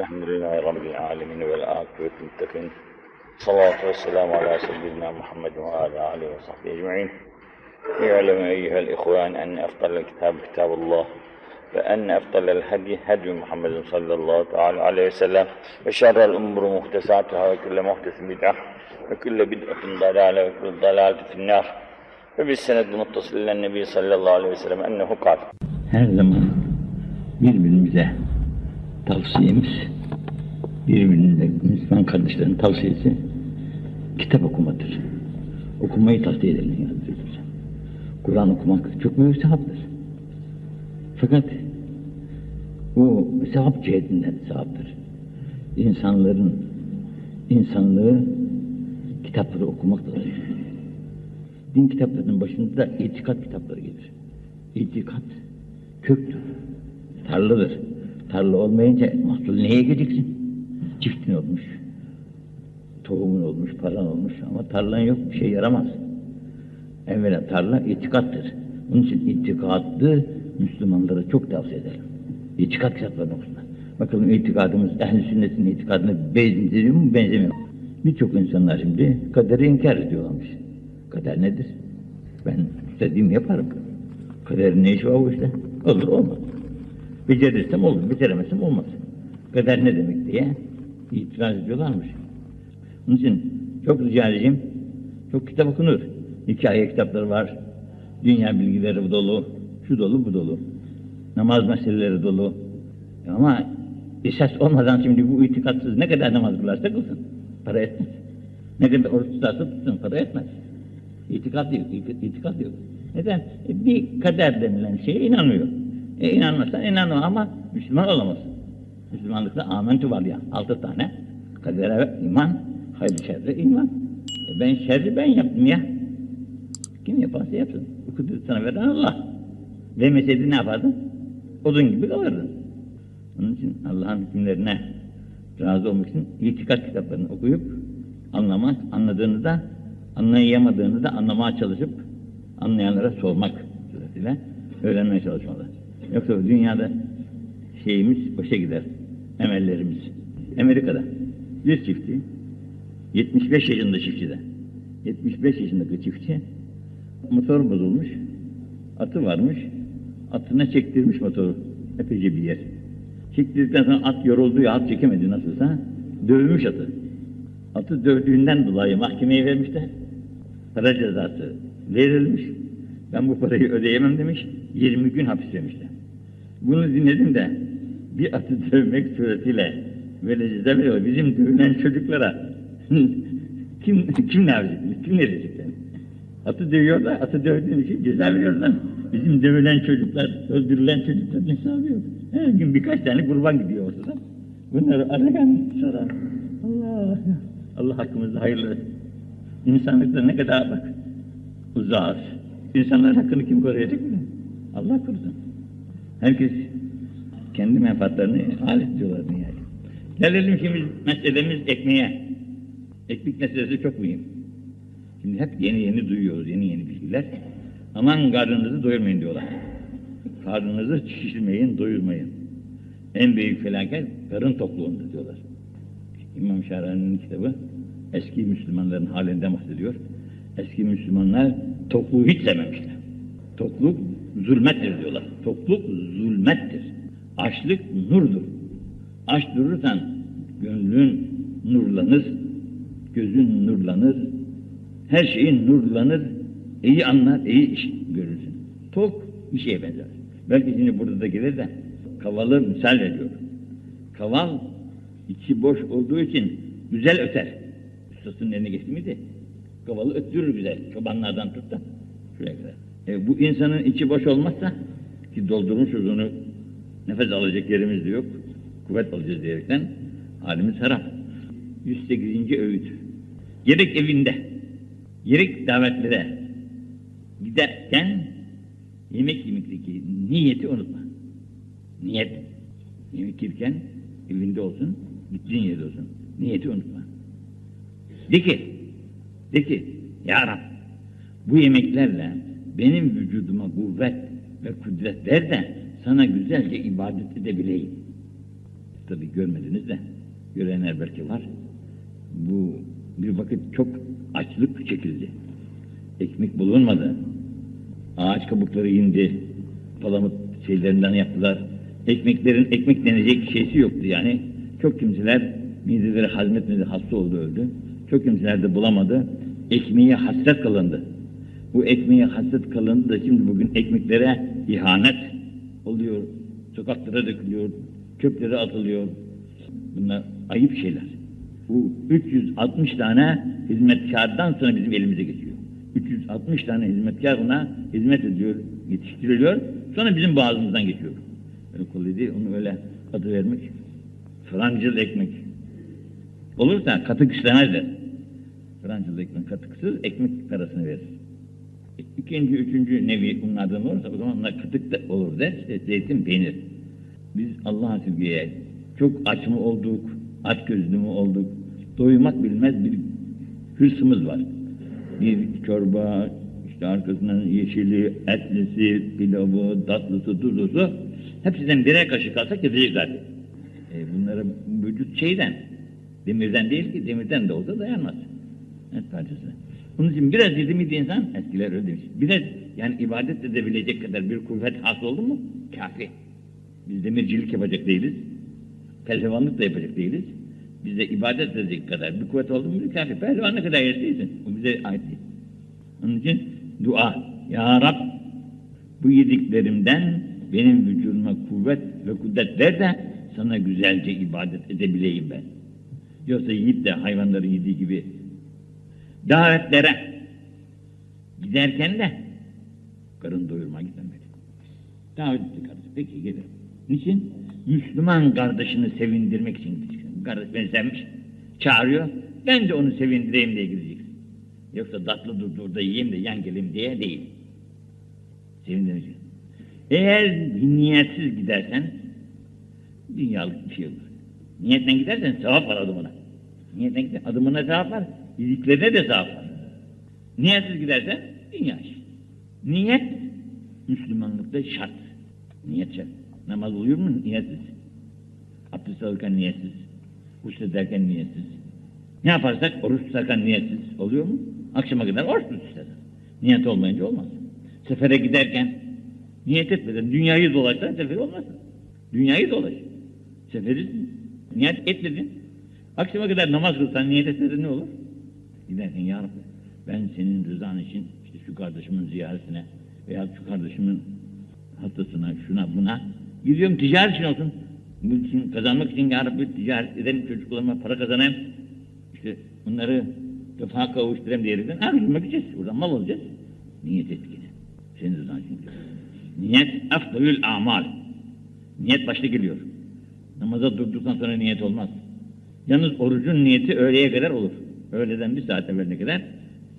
الحمد لله رب العالمين والعاقبة للمتقين صلاة والسلام على سيدنا محمد وعلى آله وصحبه أجمعين. اعلم أيها الإخوان أن أفضل الكتاب كتاب الله وأن أفضل الهدي هدي محمد صلى الله تعالى عليه وسلم. وشر الأمور محدثاتها وكل محدث بدعة وكل بدعة ضلالة وكل ضلالة في النار. وبالسند المتصل إلى النبي صلى الله عليه وسلم أنه قال her zaman birbirimize tavsiyemiz, birbirimize Müslüman kardeşlerin tavsiyesi kitap okumadır. Okumayı tavsiye yani. Kur'an okumak çok büyük sevaptır. Fakat bu sevap cihetinden sevaptır. İnsanların insanlığı kitapları okumakla oluyor. Din kitaplarının başında da itikat kitapları gelir. İtikat köktür, tarladır. Tarla olmayınca mahsul neye gideceksin? Çiftin olmuş, tohumun olmuş, paran olmuş ama tarlan yok bir şey yaramaz. Evvela tarla itikattır. Bunun için itikadlı Müslümanlara çok tavsiye ederim. İtikat kitaplarını okusunlar. Bakalım itikadımız, ehl sünnetin itikadına benziyor mu, benzemiyor mu? Birçok insanlar şimdi kaderi inkar ediyorlarmış. Kader nedir? Ben istediğimi yaparım. Kaderin ne işi var bu işte? Olur olmaz. Becerirsem olur, beceremezsem olmaz. Kader ne demek diye itiraz ediyorlarmış. Onun için çok rica edeceğim, çok kitap okunur. Hikaye kitapları var, dünya bilgileri dolu, şu dolu bu dolu. Namaz meseleleri dolu. Ama esas olmadan şimdi bu itikatsız ne kadar namaz kılarsa kılsın, para etmez. Ne kadar oruç tutarsa tutsun, para etmez. İtikat yok, itikat yok. Neden? E, bir kader denilen şeye inanmıyor. E inanmazsan inanma ama Müslüman olamazsın. Müslümanlıkta amentü var ya, altı tane. Kadere iman, hayır şerre iman. E ben şerri ben yaptım ya. Kim yaparsa yapsın. Kudreti sana veren Allah. Vermeseydi ne yapardın? Odun gibi kalırdın. Onun için Allah'ın hükümlerine razı olmak için itikat kitaplarını okuyup anlamak, anladığını da anlayamadığını da anlamaya çalışıp anlayanlara sormak suretiyle öğrenmeye çalışmalı. Yoksa dünyada şeyimiz boşa gider, emellerimiz. Amerika'da bir çifti, 75 yaşında çiftçi de, 75 yaşındaki çiftçi motor bozulmuş, atı varmış, atına çektirmiş motoru epeyce bir yer. Çektirdikten sonra at yoruldu ya at çekemedi nasılsa, dövmüş atı. Atı dövdüğünden dolayı mahkemeye vermişler. Para cezası verilmiş. Ben bu parayı ödeyemem demiş. 20 gün hapis vermişler. Bunu dinledim de bir atı dövmek suretiyle böyle veriyor. Bizim dövülen çocuklara kim kim ne yapacak? Kim ne diyecek yani? Atı dövüyorlar, atı dövdüğün için ceza veriyorlar. Bizim dövülen çocuklar, öldürülen çocuklar hesabı yok. Her gün birkaç tane kurban gidiyor ortada. Bunları arayan soran. Allah, Allah hakkımızda hayırlı. İnsanlıkta ne kadar bak uzağız. İnsanların hakkını kim koruyacak mı? Allah korusun. Herkes kendi menfaatlerini alet diyorlar dünyaya. Gelelim şimdi meselemiz ekmeğe. Ekmek meselesi çok mühim. Şimdi hep yeni yeni duyuyoruz, yeni yeni bilgiler. Aman karnınızı doyurmayın diyorlar. Karnınızı şişirmeyin, doyurmayın. En büyük felaket karın tokluğunda diyorlar. İmam Şahrani'nin kitabı eski Müslümanların halinden bahsediyor. Eski Müslümanlar tokluğu hiç sevmemişler. Tokluk zulmettir diyorlar. Tokluk zulmettir. Açlık nurdur. Aç durursan gönlün nurlanır, gözün nurlanır, her şeyin nurlanır, iyi anlar, iyi iş görürsün. Tok bir şeye benzer. Belki şimdi burada da gelir de kavalı misal veriyor. Kaval içi boş olduğu için güzel öter. Ustasının eline geçti miydi? Kavalı öttürür güzel. Çobanlardan tut da şuraya kadar. E, bu insanın içi boş olmazsa ki doldurmuşuz onu nefes alacak yerimiz de yok. Kuvvet alacağız diyerekten halimiz harap. 108. öğüt. Gerek evinde, gerek davetlere giderken yemek yemekteki niyeti unutma. Niyet. Yemek yerken evinde olsun, gittiğin yerde olsun. Niyeti unutma. De ki, de ki, Ya Rab, bu yemeklerle benim vücuduma kuvvet ve kudret ver de sana güzelce ibadet edebileyim. tabii görmediniz de görenler belki var. Bu bir vakit çok açlık çekildi. Ekmek bulunmadı. Ağaç kabukları indi. Palamut şeylerinden yaptılar. Ekmeklerin ekmek denecek şeysi yoktu yani. Çok kimseler mideleri hazmetmedi, hasta oldu öldü. Çok kimseler de bulamadı. Ekmeğe hasret kalındı. Bu ekmeğe hasret kalındı da şimdi bugün ekmeklere ihanet oluyor. Sokaklara dökülüyor. Çöplere atılıyor. Bunlar ayıp şeyler. Bu 360 tane hizmetkardan sonra bizim elimize geçiyor. 360 tane hizmetkar buna hizmet ediyor, yetiştiriliyor. Sonra bizim boğazımızdan geçiyor. Öyle kolay değil, onu öyle adı vermek. Francıl ekmek. Olursa katık istemezler. Francıl ekmek katıksız ekmek parasını verir. İkinci, üçüncü nevi bunlardan olursa o zaman onlar katık da olur der. İşte zeytin, peynir. Biz Allah'a sevgiye çok aç mı olduk, aç gözlü mü olduk, doymak bilmez bir hırsımız var. Bir çorba, işte arkasından yeşili, etlisi, pilavı, tatlısı, tuzlusu, hepsinden birer kaşık alsak yetecek zaten. E bunlara vücut şeyden, demirden değil ki, demirden de olsa dayanmaz. Et parçası. Onun için biraz yedi miydi insan, eskiler öyle demiş. Biraz yani ibadet edebilecek kadar bir kuvvet hasıl oldu mu, kafi. Biz demircilik yapacak değiliz. Pehlivanlık da yapacak değiliz. Bize ibadet edecek kadar bir kuvvet oldu mu kafi. Pehlivan ne kadar yerseydin. O bize ait değil. Onun için dua. Ya Rab bu yediklerimden benim vücuduma kuvvet ve kudret ver de sana güzelce ibadet edebileyim ben. Yoksa yiyip de hayvanları yediği gibi davetlere giderken de karın doyurma gitmemek. Davet etti kardeşim. Peki gelirim. Niçin? Müslüman kardeşini sevindirmek için gideceksin. Kardeş beni sevmiş, çağırıyor. Ben de onu sevindireyim diye gideceksin. Yoksa tatlı dur dur da yiyeyim de yan geleyim diye değil. Sevindireceksin. Eğer niyetsiz gidersen dünyalık bir şey olur. Niyetle gidersen sevap var adımına. Niyetle gidersen adımına sevap var. Yediklerine de var. Niyetsiz gidersen dünya işi. Niyet Müslümanlıkta şart. Niyet şart. Namaz oluyor mu niyetsiz? Abdest alırken niyetsiz. Uç ederken niyetsiz. Ne yaparsak oruç tutarken niyetsiz oluyor mu? Akşama kadar oruç tut istersen. Niyet olmayınca olmaz. Sefere giderken niyet etmeden dünyayı dolaşsan sefer olmaz. Dünyayı dolaş. Seferisin. Niyet etmedin. Akşama kadar namaz kılsan niyet etmeden ne olur? Giderken ya Rabbi ben senin rızan için işte şu kardeşimin ziyaretine veya şu kardeşimin hastasına, şuna buna gidiyorum ticaret için olsun. İçin kazanmak için ya Rabbi ticaret edelim çocuklarıma para kazanayım. İşte bunları defa kavuşturayım diyerekten ayrılmak gideceğiz. Buradan mal olacağız. Niyet et yine. Senin rızan için. Niyet afdalül amal. Niyet başta geliyor. Namaza durduktan sonra niyet olmaz. Yalnız orucun niyeti öğleye kadar olur. Öğleden bir saat evveline kadar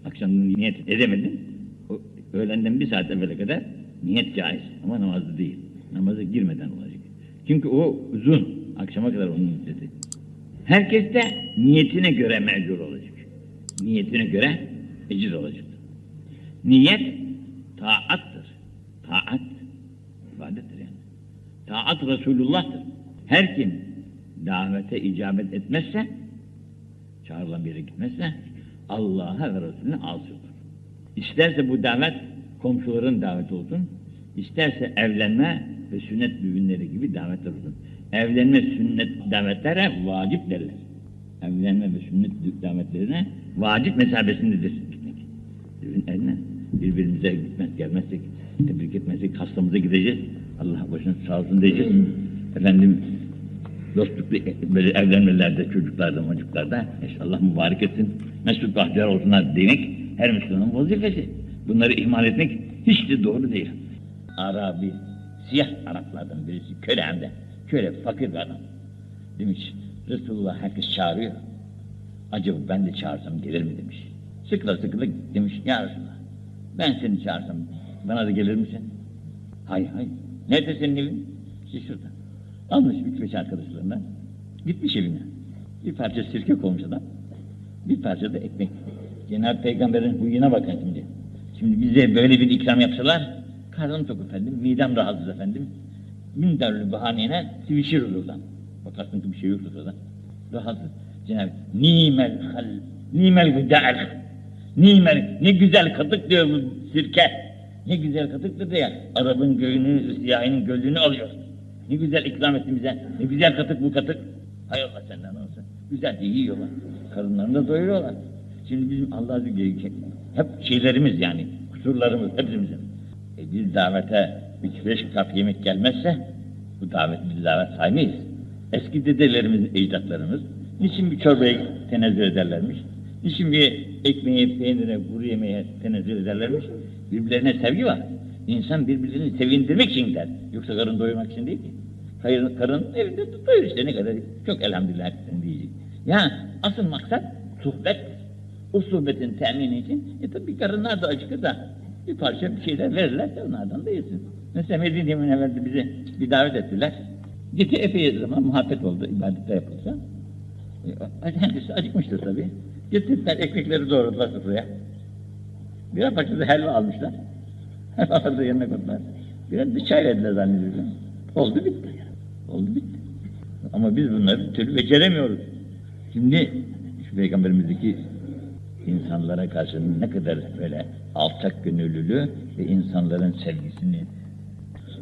akşam niyet edemedin. O öğlenden bir saat evvele kadar niyet caiz ama namazda değil. Namaza girmeden olacak. Çünkü o uzun. Akşama kadar onun niyeti. Herkes de niyetine göre mecbur olacak. Niyetine göre ecir olacak. Niyet taattır. Taat ibadettir yani. Taat Resulullah'tır. Her kim davete icabet etmezse, çağrılan bir yere gitmezse Allah'a ve Resulüne olur. İsterse bu davet komşuların daveti olsun, isterse evlenme ve sünnet düğünleri gibi davetler olsun. Evlenme sünnet davetlere vacip derler. Evlenme ve sünnet davetlerine vacip mesabesindedir gitmek. Düğün eline birbirimize gitmez gelmezsek, tebrik etmezsek hastamıza gideceğiz. Allah başına sağ olsun diyeceğiz. Efendim dostluklu böyle evlenmelerde, çocuklarda, çocuklarda inşallah mübarek etsin. Mesut bahtiyar olsunlar demek her Müslümanın vazifesi. Bunları ihmal etmek hiç de doğru değil. Arabi, siyah Araplardan birisi köle hem de. Köle, fakir adam. Demiş, Resulullah herkes çağırıyor. Acaba ben de çağırsam gelir mi demiş. Sıkla sıkla demiş, ya Resulullah ben seni çağırsam bana da gelir misin? Hayır hayır. Nerede senin evin? İşte şurada. Almış üç beş arkadaşlarından. Gitmiş evine. Bir parça sirke koymuş adam. Bir parça da ekmek. Cenab-ı Peygamber'in huyuna bakın şimdi. Şimdi bize böyle bir ikram yapsalar, karnım tok efendim, midem rahatsız efendim. Bin türlü bahaneyle sivişir oradan. Bakarsın ki bir şey yoktur orada. Rahatsız. Cenab-ı Nimel hal, nimel gıda'el. Nimel, ne güzel katık diyor bu sirke. Ne güzel katıktır diye Arap'ın göğünü, siyahinin gönlünü alıyor. Ne güzel ikram etti bize. Ne güzel katık bu katık. Hay Allah senden olsun. Güzelce yiyorlar. Karınlarını da doyuruyorlar. Şimdi bizim Allah'a hep şeylerimiz yani kusurlarımız hepimizin. E biz davete bir beş kap yemek gelmezse bu davet bir davet saymayız. Eski dedelerimiz, ecdatlarımız niçin bir çorbaya tenezzül ederlermiş? Niçin bir ekmeğe, peynire, kuru yemeğe tenezzül ederlermiş? Birbirlerine sevgi var. İnsan birbirlerini sevindirmek için gider. Yoksa karın doyurmak için değil ki. Karın, karın evinde doyur işte ne kadar. Çok elhamdülillah diyecek. Ya asıl maksat sohbet. O sohbetin temini için e tabi karınlar da acıkır da bir parça bir şeyler verirler onlardan da yesin. Mesela Medine Münevver'de bizi bir davet ettiler. Gitti epey zaman muhabbet oldu ibadette yapılsa. Kendisi acıkmıştır tabi. Gittiler ekmekleri doğradılar sofraya. Birer parça da helva almışlar. Helvaları da yerine koydular. Biraz bir çay verdiler zannediyorum. Oldu bitti. Oldu bitti. Ama biz bunları bir türlü beceremiyoruz. Şimdi şu peygamberimizdeki insanlara karşı ne kadar böyle alçak gönüllülüğü ve insanların sevgisini.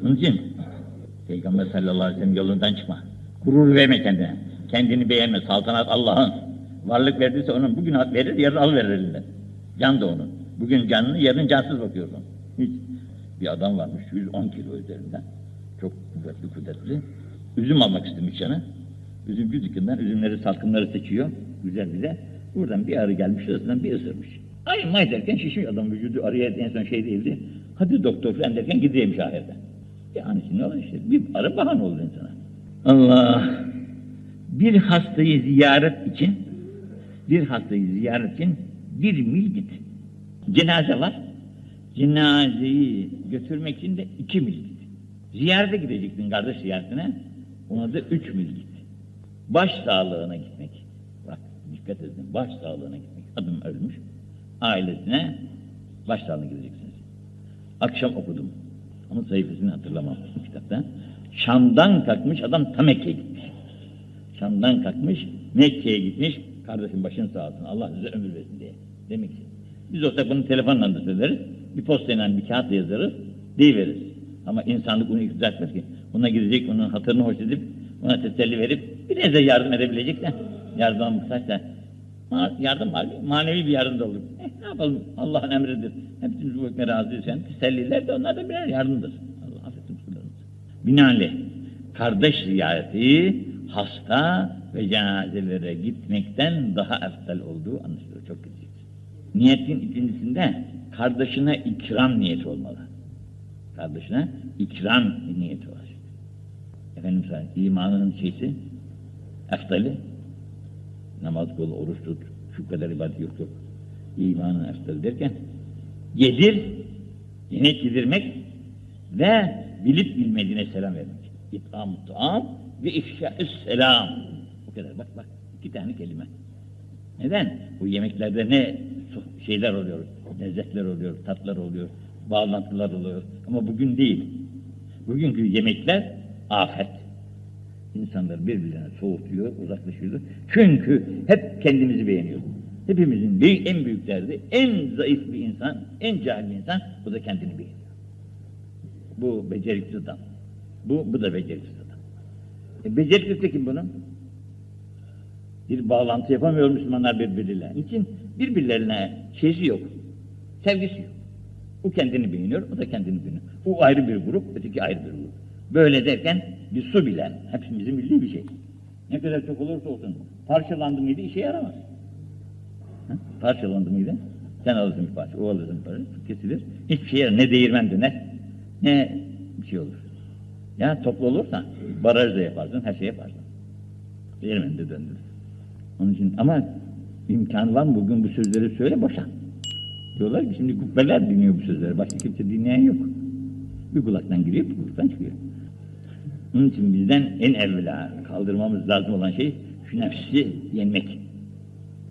Onun için Peygamber sallallahu aleyhi ve sellem yolundan çıkma. Gurur verme kendine. Kendini beğenme. Saltanat Allah'ın. Varlık verdiyse onun bugün verir, yarın alıverir elinden. Can da onun. Bugün canını, yarın cansız bakıyorsun. Hiç. Bir adam varmış 110 kilo üzerinden. Çok kuvvetli kudretli. Üzüm almak istemiş canı. Üzümcü dükkanından üzümleri, salkımları seçiyor. Güzel güzel. Buradan bir arı gelmiş, arasından bir ısırmış. Ay may derken şişmiş adam vücudu arıya en son şey değildi. Hadi doktor falan derken gideyim ahirden. Yani şimdi ne olur işte bir arı bahane olur insana. Allah! Bir hastayı ziyaret için bir hastayı ziyaret için bir mil git. Cenaze var. Cenazeyi götürmek için de iki mil git. Ziyarete gideceksin kardeş ziyaretine. Ona da üç mil git. Baş sağlığına gitmek. Bak dikkat edin. Baş sağlığına gitmek. Adım ölmüş. Ailesine baş sağlığına gideceksiniz. Akşam okudum. Ama sayfasını hatırlamam bu kitapta. Şam'dan kalkmış adam Mekke'ye gitmiş. Şam'dan kalkmış Mekke'ye gitmiş. Kardeşim başın sağ olsun. Allah size ömür versin diye. Demek ki. Biz olsak bunu telefonla da söyleriz. Bir postayla bir kağıtla yazarız. Deyiveririz. Ama insanlık bunu iktidat etmez ki. Buna gidecek, onun hatırını hoş edip, ona teselli verip, biraz da yardım edebilecek de, yardıma muhtaç da, ma- yardım var, manevi bir yardım da olur. Eh, ne yapalım, Allah'ın emridir. Hepimiz bu hükme razıyız. Yani teselliler de onlar da birer yardımdır. Allah affetsin kusurlarımızı. Binaenaleyh, kardeş ziyareti, hasta ve cenazelere gitmekten daha eftal olduğu anlaşılıyor. Çok güzel. Niyetin ikincisinde kardeşine ikram niyeti olmalı. Kardeşine ikram niyeti var. Efendim imanının şeysi, eftali, namaz kıl, oruç tut, şu kadar ibadet yok yok. İmanın eftali derken, yedir, yemek yedirmek ve bilip bilmediğine selam vermek. İtam, tuam ve ifşa selam. Bu kadar bak bak, iki tane kelime. Neden? Bu yemeklerde ne şeyler oluyor, lezzetler oluyor, tatlar oluyor, bağlantılar oluyor. Ama bugün değil. Bugünkü yemekler afet. İnsanlar birbirine soğutuyor, uzaklaşıyor. Çünkü hep kendimizi beğeniyor. Hepimizin büyük, en büyük derdi, en zayıf bir insan, en cahil bir insan, bu da kendini beğeniyor. Bu beceriksiz adam. Bu, bu da beceriksiz adam. E, beceriksiz kim bunun? Bir bağlantı yapamıyor Müslümanlar birbiriyle. Niçin? Birbirlerine şeysi yok. Sevgisi yok. O kendini beğeniyor, o da kendini beğeniyor. O ayrı bir grup, öteki ayrı bir grup. Böyle derken bir su bilen, hepimizin bildiği bir şey. Ne kadar çok olursa olsun, parçalandı mıydı işe yaramaz. Ha? Parçalandı mıydı? Sen alırsın bir parça, o alırsın bir parça, kesilir. Hiçbir şey yaramaz. Ne değirmen döner, ne bir şey olur. Ya toplu olursa, baraj da yaparsın, her şey yaparsın. Değirmen de döndürür. Onun için ama imkan var mı bugün bu sözleri söyle boşa. Diyorlar ki şimdi kubbeler dinliyor bu sözleri. Başka kimse dinleyen yok. Bir kulaktan giriyor, bir kulaktan çıkıyor. Onun için bizden en evvela kaldırmamız lazım olan şey şu nefsi yenmek.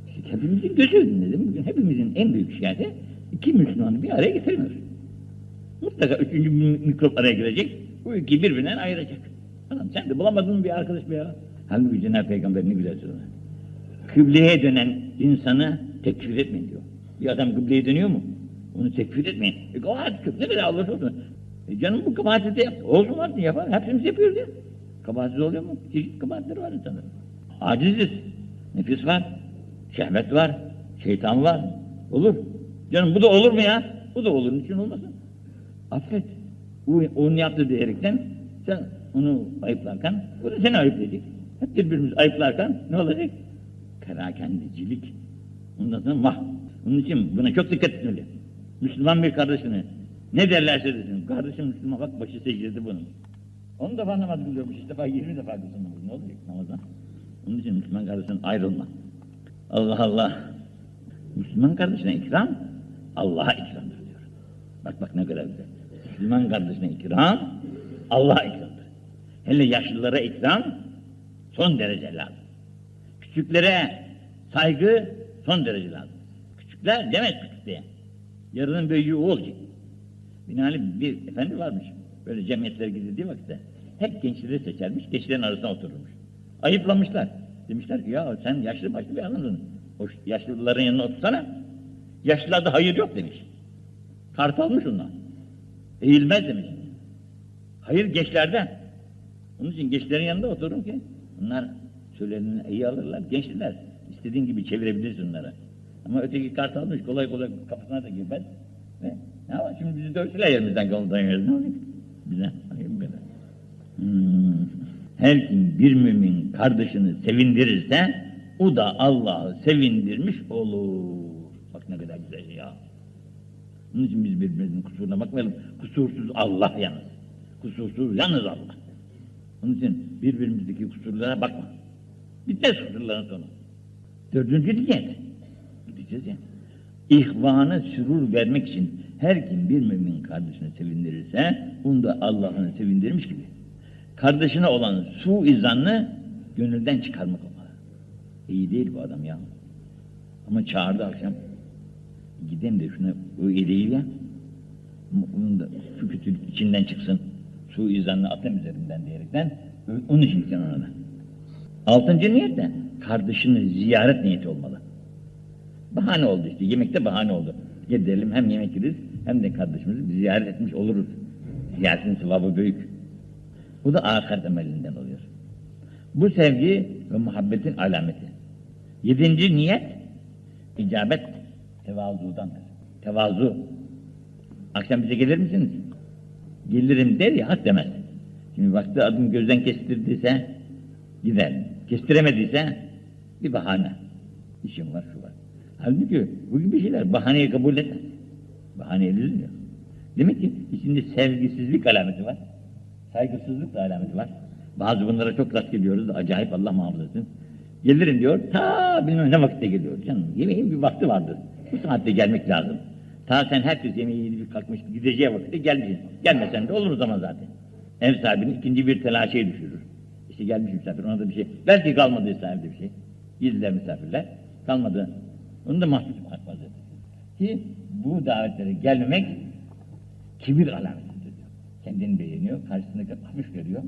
İşte hepimizin gözü önünde değil mi? Bugün hepimizin en büyük şikayeti iki Müslümanı bir araya getirmiyor. Mutlaka üçüncü bir mikrop araya girecek, bu iki birbirinden ayıracak. Adam sen de bulamadın mı bir arkadaş be ya? Halbuki Cenab-ı Peygamber ne güzel söylüyor. Kıbleye dönen insanı tekfir etmeyin diyor. Bir adam kıbleye dönüyor mu? Onu tekfir etmeyin. E kabahat kıble de Allah olsun. E canım bu kabahati de yaptı. Olsun vardı yapar. Hepimiz yapıyoruz ya. Kabahatsiz oluyor mu? Çeşitli kabahatleri var insanların. Aciziz. Nefis var. Şehvet var. Şeytan var. Olur. Canım bu da olur mu ya? Bu da olur. Niçin olmasın? Affet. O, onun yaptığı diyerekten sen onu ayıplarken o da seni ayıplayacak. Hep birbirimizi ayıplarken ne olacak? Perakendicilik. Ondan sonra mah. Onun için buna çok dikkat etmeli. Müslüman bir kardeşine ne derlerse desin. Kardeşim Müslüman bak başı secdede bunun. 10 defa namaz kılıyormuş, üç defa 20 defa kılsın namaz. Ne olacak namazdan? Onun için Müslüman kardeşinden ayrılma. Allah Allah. Müslüman kardeşine ikram, Allah'a ikramdır diyor. Bak bak ne kadar güzel. Müslüman kardeşine ikram, Allah'a ikramdır. Hele yaşlılara ikram, son derece lazım. Küçüklere saygı son derece lazım. Küçükler demez küçük diye. Yarının büyüğü o olacak. Binaenli bir efendi varmış. Böyle cemiyetlere gidildiği vakitte. Hep gençleri seçermiş, gençlerin arasına otururmuş. Ayıplamışlar. Demişler ki ya sen yaşlı başlı bir adamsın. O yaşlıların yanına otursana. Yaşlılarda hayır yok demiş. Kart almış ondan. Eğilmez demiş. Hayır gençlerden. Onun için gençlerin yanında oturun ki onlar söyleneni iyi alırlar. Gençler istediğin gibi çevirebilirsin onları. Ama öteki kart almış kolay kolay kafasına da girmez. Ve ne var şimdi bizi dövsüler yerimizden konudan yeriz. Ne olacak? Bize bu kadar. Hmm. Her kim bir mümin kardeşini sevindirirse o da Allah'ı sevindirmiş olur. Bak ne kadar güzel ya. Onun için biz birbirimizin kusuruna bakmayalım. Kusursuz Allah yalnız. Kusursuz yalnız Allah. Onun için birbirimizdeki kusurlara bakma. Bitmez kusurların sonu. Dördüncü diyet. Gideceğiz ya. İhvanı sürur vermek için her kim bir mümin kardeşini sevindirirse onu da Allah'ını sevindirmiş gibi. Kardeşine olan su izanını gönülden çıkarmak olmalı. İyi değil bu adam ya. Ama çağırdı akşam. Gideyim de şuna o iyi ya. Onun da şu kötülük içinden çıksın. Su izanını atayım üzerinden diyerekten. Onun için gideceksin ona da. Altıncı niyet de kardeşini ziyaret niyeti olmalı. Bahane oldu işte. Yemekte bahane oldu. Gidelim hem yemek yeriz hem de kardeşimizi ziyaret etmiş oluruz. Ziyaretin sevabı büyük. Bu da ahiret amelinden oluyor. Bu sevgi ve muhabbetin alameti. Yedinci niyet, icabet tevazudandır. Tevazu. Akşam bize gelir misiniz? Gelirim der ya hak demez. Şimdi vakti adım gözden kestirdiyse gider. Kestiremediyse bir bahane. İşim var şu var. Halbuki bu gibi şeyler bahaneyi kabul etmez. Bahane edilmiyor. Demek ki içinde sevgisizlik alameti var. Saygısızlık da alameti var. Bazı bunlara çok rast geliyoruz acayip Allah muhafaza etsin. Gelirim diyor, ta bilmem ne vakitte geliyor. Canım yemeğin bir vakti vardır. Bu saatte gelmek lazım. Ta sen herkes yemeği yedip kalkmış gideceği vakitte gelmişsin. Gelmesen de olur o zaman zaten. Ev sahibini ikinci bir telaşeye düşürür. İşte gelmiş misafir ona da bir şey. Belki kalmadı sahibi bir şey. Gizliler misafirler. Kalmadı. Onu da mahsus vaziyette. Ki bu davetlere gelmemek kibir alametidir diyor. Kendini beğeniyor, karşısındaki hafif görüyor.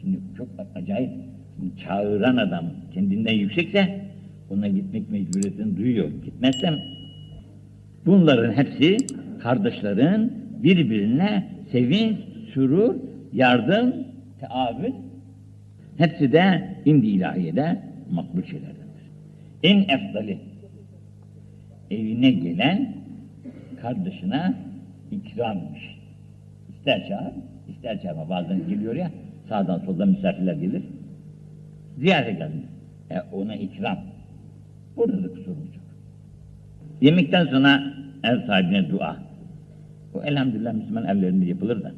Şimdi çok acayip. Şimdi çağıran adam kendinden yüksekse ona gitmek mecburiyetini duyuyor. Gitmezsem bunların hepsi kardeşlerin birbirine sevinç, sürur, yardım, teavün hepsi de indi ilahiyede makbul şeylerdendir. En efdali evine gelen kardeşine ikrammış. İster çağır, ister çağırma. Bazen geliyor ya, sağdan soldan misafirler gelir. Ziyarete gelmiş. E ona ikram. Burada da kusurumuz yok. Yemekten sonra ev sahibine dua. Bu elhamdülillah Müslüman evlerinde yapılır da.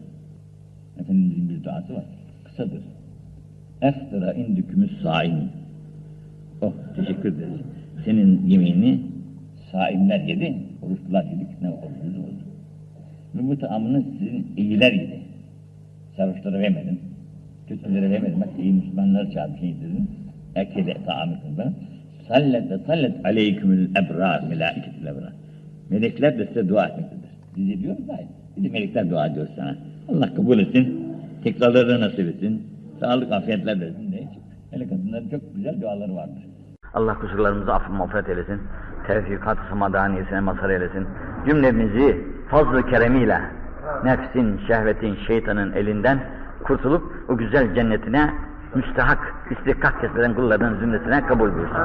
Efendimizin bir duası var. Kısadır. Eftıra indükümüz saim. Oh teşekkür ederiz. Senin yemeğini saimler yedi, oruçlular yedik, ne oldu oldu. Ve bu taamını sizin iyiler yedi. Sarhoşlara vermedim, kötülere vermedim. Bak iyi Müslümanları çağırmış yedirdin. Ekele taamıkında. Sallet ve sallet aleykümül ebrar, melâiketil ebrar. Melekler de size dua etmektedir. Biz ediyoruz da, bir de melekler dua ediyor sana. Allah kabul etsin, tekrarları nasip etsin, sağlık, afiyetler versin. Ne? Hele kadınların çok güzel duaları vardır. Allah kusurlarımızı affı mağfiret eylesin. Tevfikat-ı samadaniyesine mazhar eylesin. Cümlemizi fazl-ı keremiyle nefsin, şehvetin, şeytanın elinden kurtulup o güzel cennetine müstehak, istihkak kesmeden kullarının zümresine kabul buyursun.